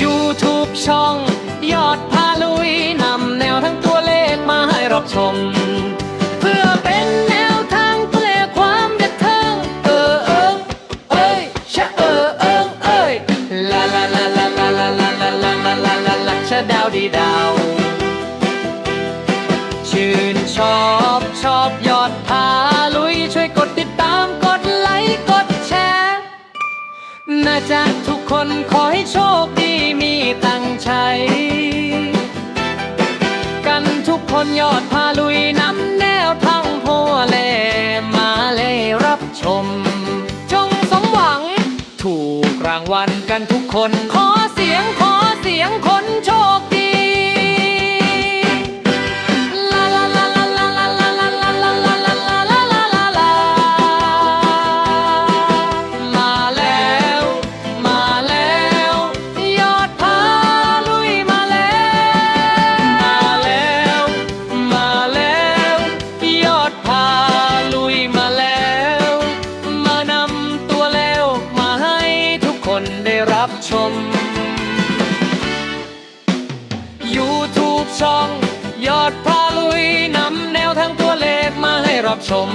ยูทูบช่อง ยอดพาลุยนำแนวทั้งตัวเลขมาให้รับชม เพื่อเป็นแนวทางตัลียขความบันเทิงเออเอิงเอ้ยชะเออเอิงเอ้ยลาลาลาลาลาลาลาลาลาลาลาลาลาชะดาวดีดาว ชื่นชอบชอบยอดพาลุยช่วยกดติดตามกดไลค์กดแชร์นะจ๊ะทุก คนขอให้โชคดีมีตังใช้ กันทุกคนยอดพาลุยนำแนวทางพัวเลมาเลยรับชม จงสมหวัง ถูกรางวัลกันทุกคน ขอเสียงขอเสียงคน รับชม YouTube ช่อง ยอดพาลุยนำแนวทางตัวเลขมาให้รับชม